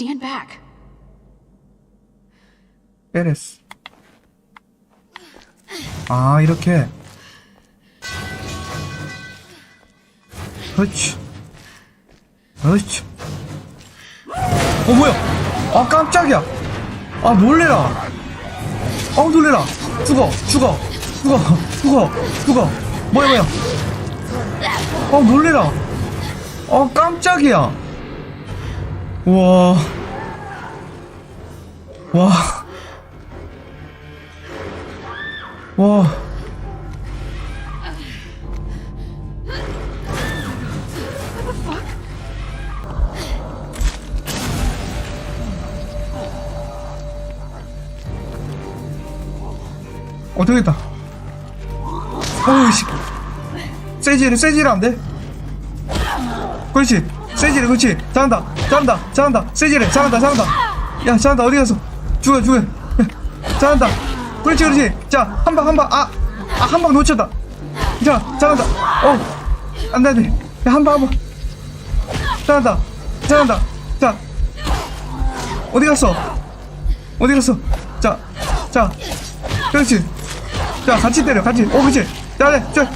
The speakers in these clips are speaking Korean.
Stand back. 빼레스. 아, 이렇게. 그렇지. 그렇지. 어, 뭐야? 아, 깜짝이야. 아, 놀래라. 아, 놀래라. 죽어, 죽어, 죽어, 죽어, 죽어. 뭐야, 뭐야. 아, 놀래라. 아, 깜짝이야. 우와. 와. 와. 어, 되겠다. 어이씨. 세지를, 세지를 안 돼? 그렇지. 세지를, 그렇지. 잘한다. 잘한다. 잘한다. 세지를, 잘한다. 잘한다. 야, 잘한다. 어디 갔어? 죽어, 죽어. 잘한다. 그렇지, 그렇지. 자, 한 방, 한 방. 아, 아, 한 방 놓쳤다. 자, 잘한다. 어, 안 돼, 안 돼. 야, 한 방, 한 방. 잘한다. 잘한다. 자, 어디 갔어? 어디 갔어? 자, 자, 그렇지. 자, 같이 때려, 같이. 오, 그렇지. 자, 네, 자,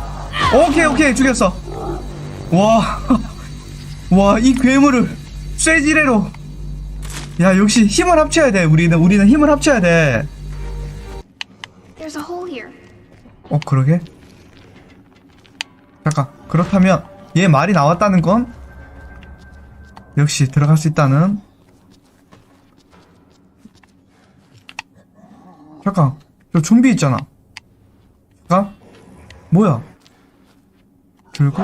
오케이, 오케이, 죽였어. 와, 와, 이 괴물을 쇠지레로. 야, 역시 힘을 합쳐야 돼. 우리는, 우리는 힘을 합쳐야 돼. There's a hole here. 어, 그러게? 잠깐, 그렇다면, 얘 말이 나왔다는 건? 역시 들어갈 수 있다는? 잠깐, 저 좀비 있잖아. 잠깐, 뭐야? 들고?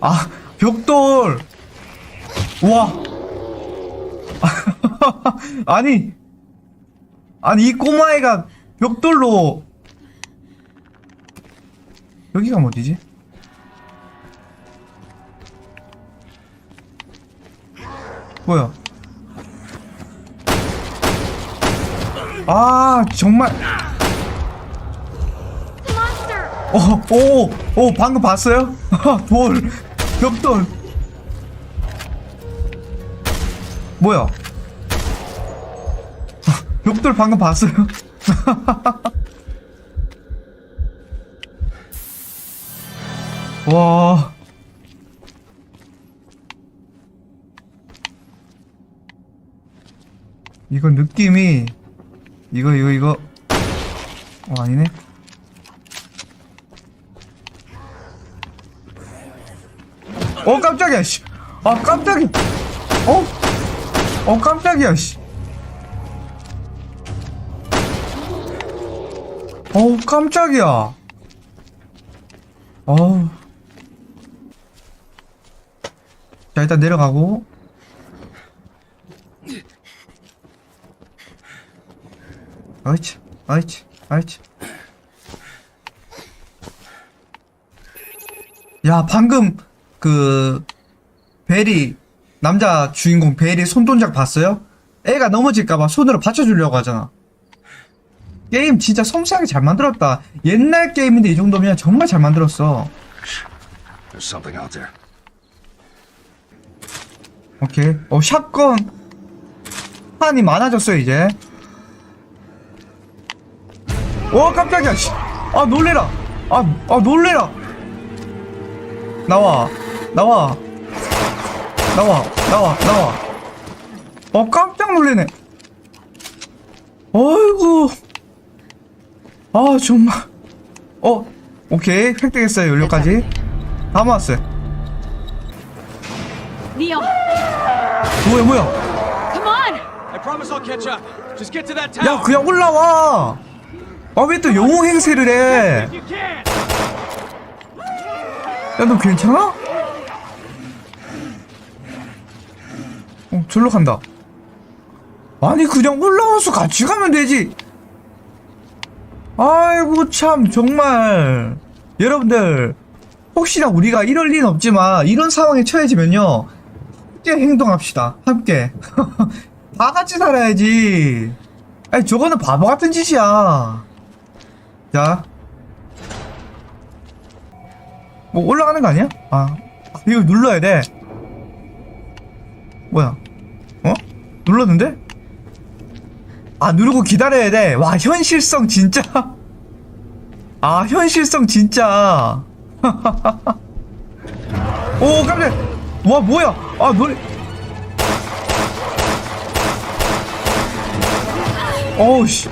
아, 벽돌! 우와! 아니, 아니, 이 꼬마애가 벽돌로 여기가 어디지? 뭐야? 아 정말! 어, 오, 오, 방금 봤어요? 돌, 벽돌. 뭐야? 벽돌 방금 봤어요? 와. 이거 느낌이 이거 이거 이거 어 아니네. 어 깜짝이야 씨. 아 깜짝이야. 어? 어 깜짝이야 씨. 어 깜짝이야. 어우. 자 일단 내려가고. 아이치, 아이치, 아이치. 야 방금 그 베리 남자 주인공 베리 손동작 봤어요? 애가 넘어질까봐 손으로 받쳐주려고 하잖아. 게임 진짜 섬세하게 잘 만들었다. 옛날 게임인데 이 정도면 정말 잘 만들었어. 오케이. 어 샷건 판이 많아졌어 이제. 오 깜짝이야. 씨. 아 놀래라. 아, 아 놀래라. 나와. 나와. 나와. 나와. 나와. 어 깜짝 놀래네. 어이구. 아 정말. 어 오케이 획득했어요 연료까지. 다 모았어요. Neil, 뭐야 뭐야. 야. 그냥 올라와 아 왜 또 영웅 행세를 해? You can. 야너 괜찮아? 절로 간다. 아니 그냥 올라와서 같이 가면 되지. 아이고 참 정말. 여러분들 혹시나 우리가 이럴 리는 없지만 이런 상황에 처해지면요. 함께 행동합시다. 함께. 다 같이 살아야지. 아니 저거는 바보 같은 짓이야. 자. 뭐 올라가는 거 아니야? 아 이거 눌러야 돼. 뭐야? 어? 눌렀는데? 아 누르고 기다려야 돼. 와 현실성 진짜. 아 현실성 진짜. 오 깜짝. 와 뭐야? 아 노래. 어우 씨.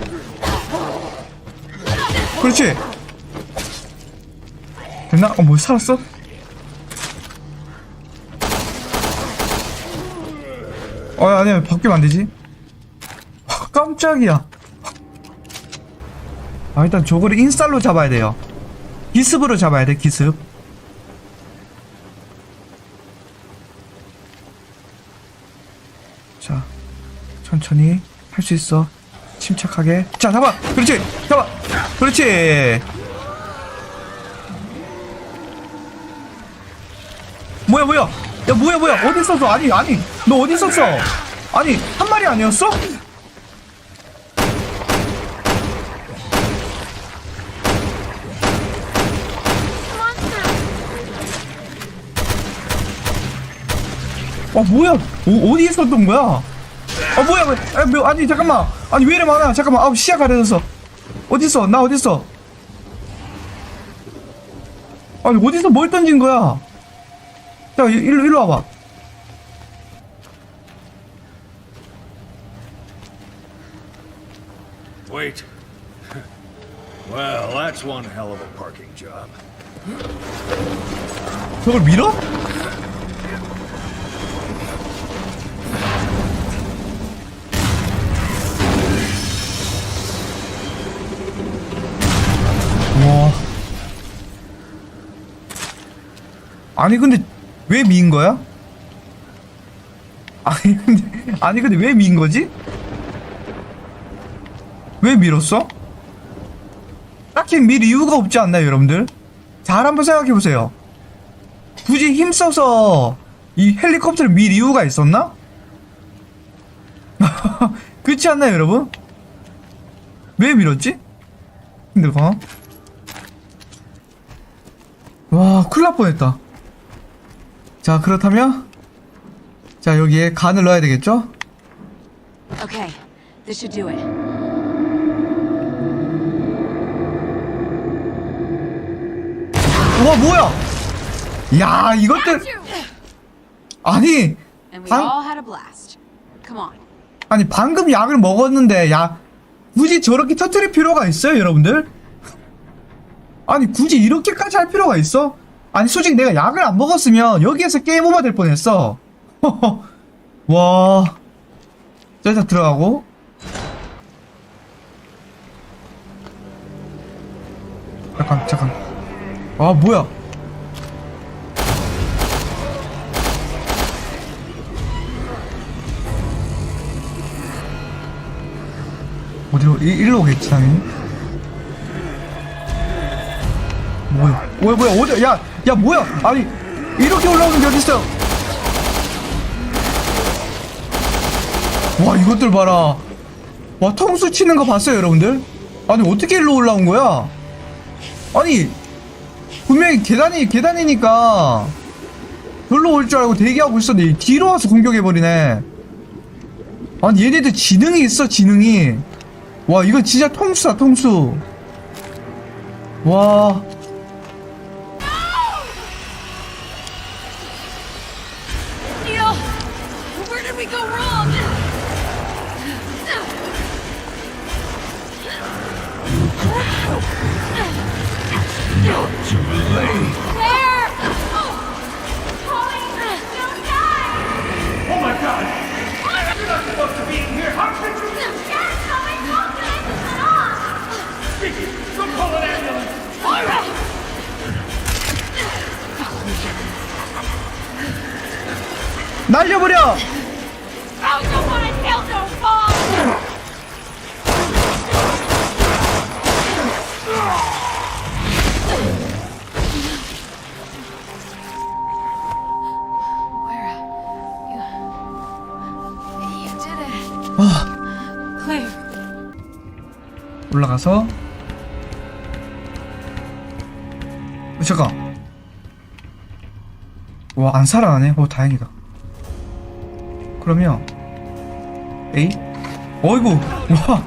그렇지. 됐나? 어, 뭐 살았어? 어, 아니야, 바뀌면 안 되지. 아, 깜짝이야. 아, 일단 저거를 인살로 잡아야 돼요. 기습으로 잡아야 돼, 기습. 자, 천천히 할 수 있어. 침착하게. 자, 잡아! 그렇지! 잡아! 그렇지! 뭐야, 뭐야! 야, 뭐야, 뭐야! 어디 있었어? 아니, 아니! 너 어디 있었어? 아니, 한 마리 아니었어? 아, 뭐야! 어, 어디 있었던 거야? 아, 뭐야, 뭐야! 아, 뭐, 아니, 잠깐만! 아니, 왜 이래 많아? 잠깐만, 아, 시야 가려졌어. 어딨어? 나 어딨어? 아니, 어디서 뭘 던진 거야? 자, 이- 일로, 일로 와봐. Wait. Well, that's one hell of a parking job. 저걸 밀어? 와. 아니 근데 왜 미인 거야? 아니 근데 아니 근데 왜 미인 거지? 왜 밀었어? 딱히 밀 이유가 없지 않나요, 여러분들? 잘 한번 생각해 보세요. 굳이 힘써서 이 헬리콥터를 밀 이유가 있었나? 그렇지 않나요, 여러분? 왜 밀었지? 봐. 와, 큰일 날 뻔했다. 자, 그렇다면 자, 여기에 간을 넣어야 되겠죠? Okay, this should do it. 와, 뭐야? 야, 이것들 아니, And we 방- all had a blast. Come on. 아니 방금 약을 먹었는데 야 굳이 저렇게 터트릴 필요가 있어요 여러분들? 아니 굳이 이렇게까지 할 필요가 있어? 아니 솔직히 내가 약을 안 먹었으면 여기에서 게임 오버 될 뻔했어. 와. 자, 일단 들어가고. 잠깐 잠깐. 아 뭐야? 어디로 이, 일로 오겠지 당연히? 뭐야? 뭐야 뭐야 어디 야 야 뭐야? 아니 이렇게 올라오는 게 어딨어 와 이것들 봐라. 와 통수 치는 거 봤어요 여러분들? 아니 어떻게 일로 올라온 거야? 아니 분명히 계단이 계단이니까 별로 올 줄 알고 대기하고 있었는데 뒤로 와서 공격해버리네. 아니 얘네들 지능이 있어 지능이. 와 이거 진짜 통수다 통수. 와 날려버려. 아. 올라가서 어, 잠깐 와안 살아나네 오 다행이다 그러면 에이? 어이구 와.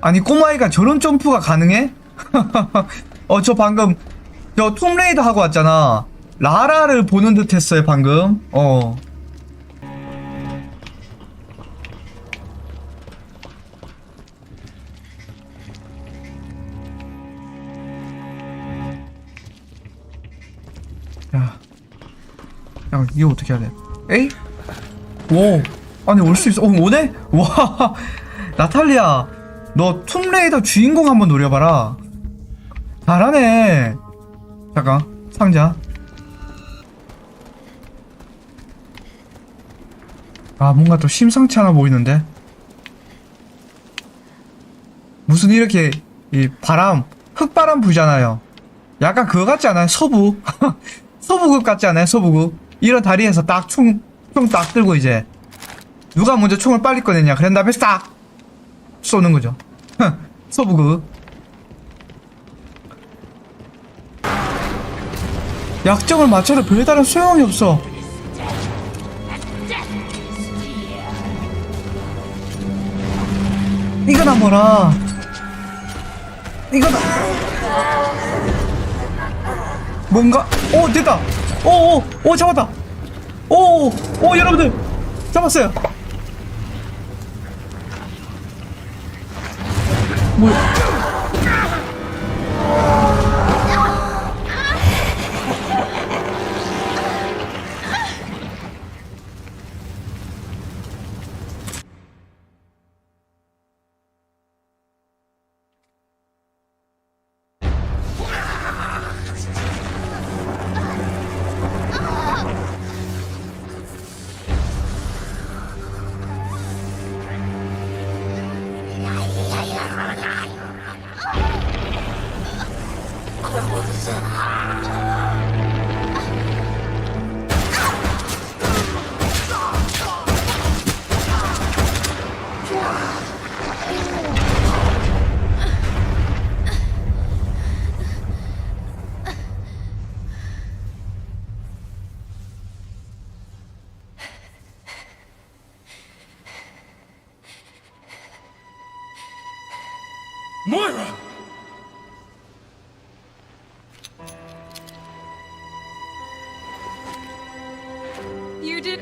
아니 꼬마이가 저런 점프가 가능해? 어 저 방금 저 톰레이더 하고 왔잖아 라라를 보는 듯 했어요 방금 어 야, 이거 어떻게 해야 돼? 에이? 오, 아니 올 수 있어? 어, 오네? 와, 나탈리아, 너 툼레이더 주인공 한번 노려봐라. 잘하네. 잠깐, 상자. 아, 뭔가 또 심상치 않아 보이는데? 무슨 이렇게, 이 바람, 흙바람 불잖아요. 약간 그거 같지 않아요? 서부. 서부극 같지 않아요? 서부극. 이런 다리에서 딱 총, 총 딱 들고 이제. 누가 먼저 총을 빨리 꺼내냐. 그런 다음에 싹! 쏘는 거죠. 서부극. 약점을 맞춰도 별다른 소용이 없어. 이거나 뭐라. 이거나. 뭔가 오 됐다 오오 오 잡았다. 오오 오 여러분들 잡았어요. 뭐야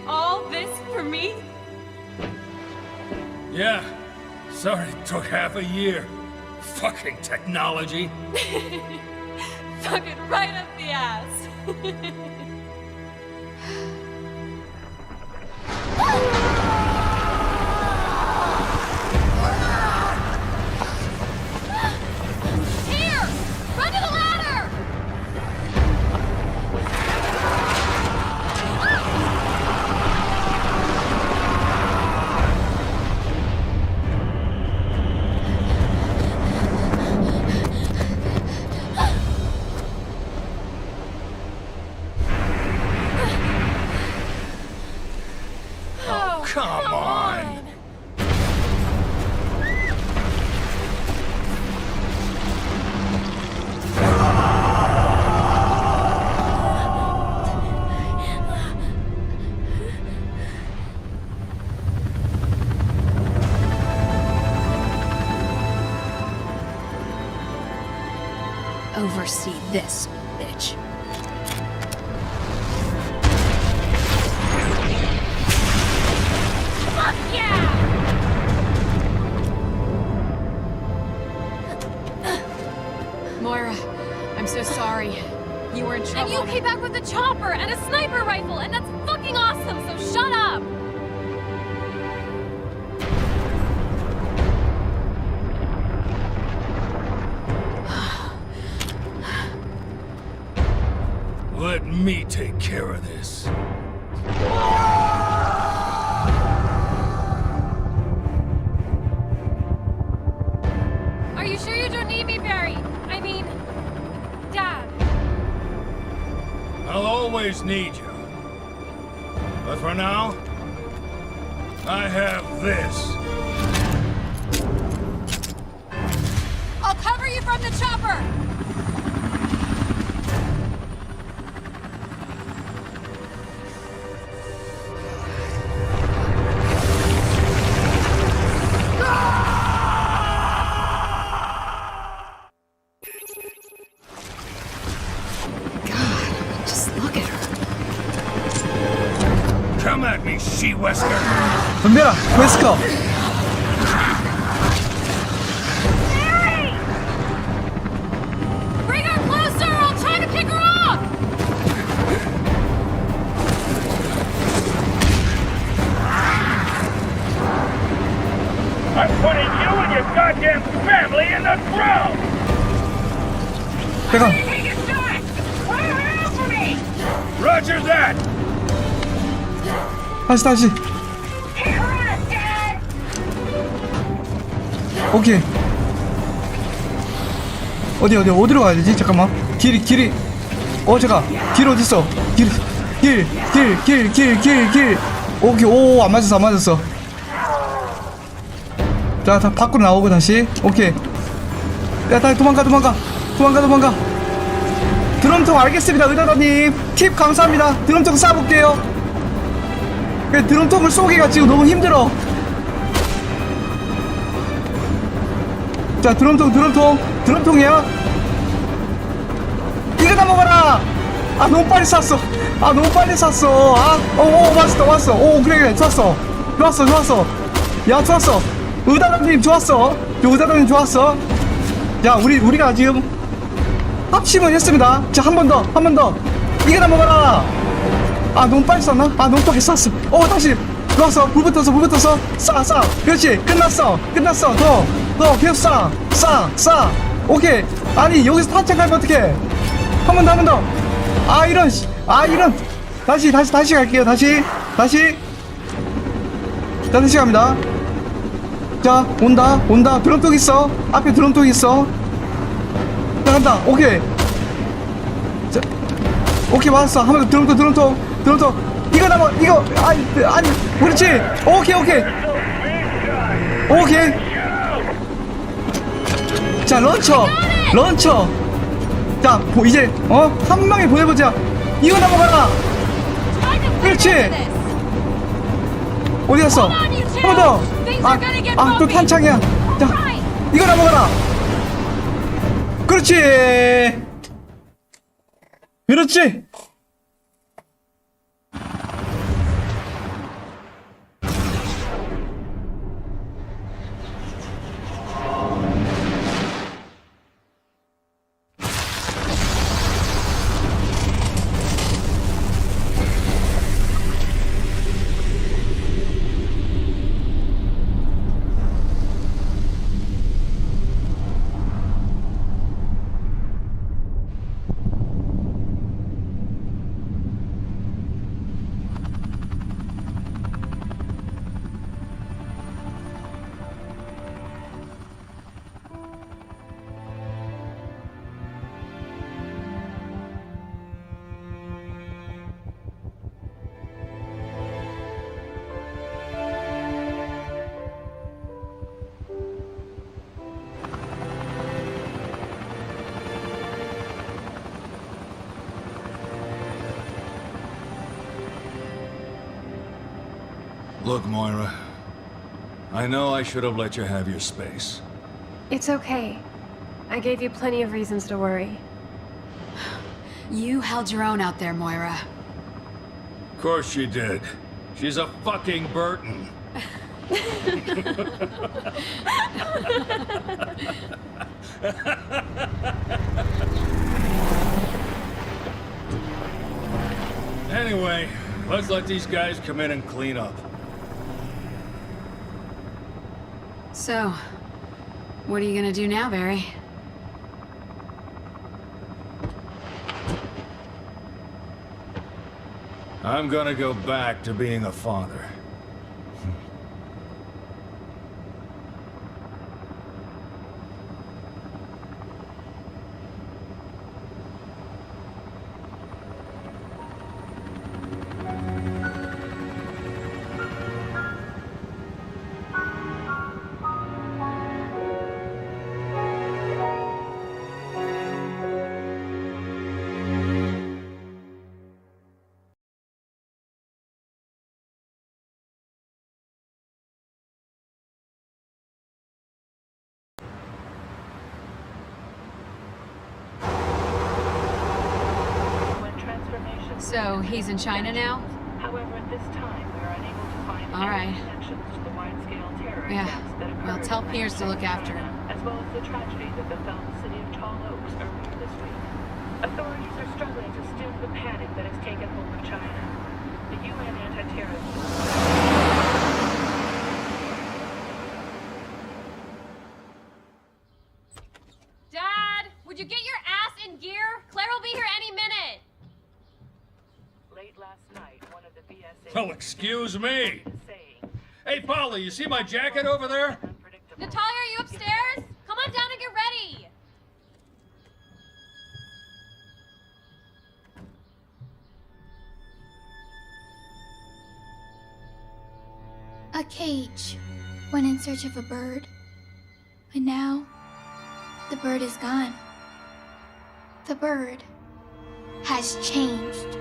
all this for me? Yeah. Sorry it took half a year. Fucking technology. Fuck it right up the ass. Oversee this, bitch. Fuck yeah! Moira, I'm so sorry. You were in trouble. And you came back with a chopper and a sniper rifle, and that's fucking awesome, so shut up! Me take care of this. Are you sure you don't need me, Barry? I mean, Dad. I'll always need you. But for now, I have this. I'll cover you from the chopper! Roger that! 다시 다시! 오케이. 어디 어디 어디로 가야 되지? 잠깐만. 길이 길이 어 잠깐 길 어딨어? 길길 길 길 길 길 오케이. 오 안 맞았어 안 맞았어. 자 다 밖으로 나오고 다시. 오케이. 야 다시 도망가 도망가 도망가 도망가. 드럼통 알겠습니다 의사단님. 팁 감사합니다. 드럼통 쏴볼게요. 그 드럼통을 쏘기가 지금 너무 힘들어. 자 드럼통 드럼통. 드럼통이야. 이거 다 먹어라. 아 너무 빨리 쐈어. 아 너무 빨리 쐈어. 아오오 왔어 왔어. 오 그래 그래. 좋았어. 좋았어 좋았어. 야 좋았어. 의다단님 좋았어. 의다단님 좋았어. 자 우리 우리가 지금 합심을 했습니다. 자 한 번 더 한 번 더. 이거 다 먹어라? 아 너무 빨리 쐈나? 아 너무 빨리 쐈어. 오 다시. 좋았어. 불 붙었어 불 붙었어 쏴쏴 그렇지. 끝났어. 끝났어. 더 더. 계속 쏴 쏴 쏴 오케이. 아니 여기서 탈착하면 어떡해? 한 번 더 한 번 더. 아 이런 씨. 아 이런. 다시 다시 다시 갈게요. 다시. 다시. 자 다시 갑니다. 자 온다. 온다. 드럼통 있어. 앞에 드럼통 있어. 자 간다. 오케이. 자 오케이 맞았어. 한번 더 드럼통 드럼통 드럼통 이거 남아 이거 아니 아니 그렇지. 오케이 오케이. 오케이. 자 런처 런처. 자 보, 이제 어? 한 방에 보내보자. 이거 넘어가라. 그렇지. 어디 갔어? Come on, you two. 한번 Things 더 are gonna get 아또 bumpy. 탄창이야. 자. 이거 넘어가라 그렇지. 그렇지 Look, Moira. I know I should have let you have your space. It's okay. I gave you plenty of reasons to worry. You held your own out there, Moira. Of course she did. She's a fucking Burton. anyway, let's let these guys come in and clean up. So, what are you gonna do now, Barry? I'm gonna go back to being a father. So, he's in China now? However, at this time, we are unable to find All any connections to the wide-scale terror Yeah. attacks that occurred Well, tell Piers to look after him. as well as the tragedy that befell the city of Tall Oaks earlier this week. Authorities are struggling to stem the panic that has taken hold of China. The UN anti-terrorism the BSA Well, excuse me. Hey, Polly, you see my jacket over there? unpredictable. Natalia, are you upstairs? Come on down and get ready. A cage went in search of a bird. But now, the bird is gone. The bird has changed.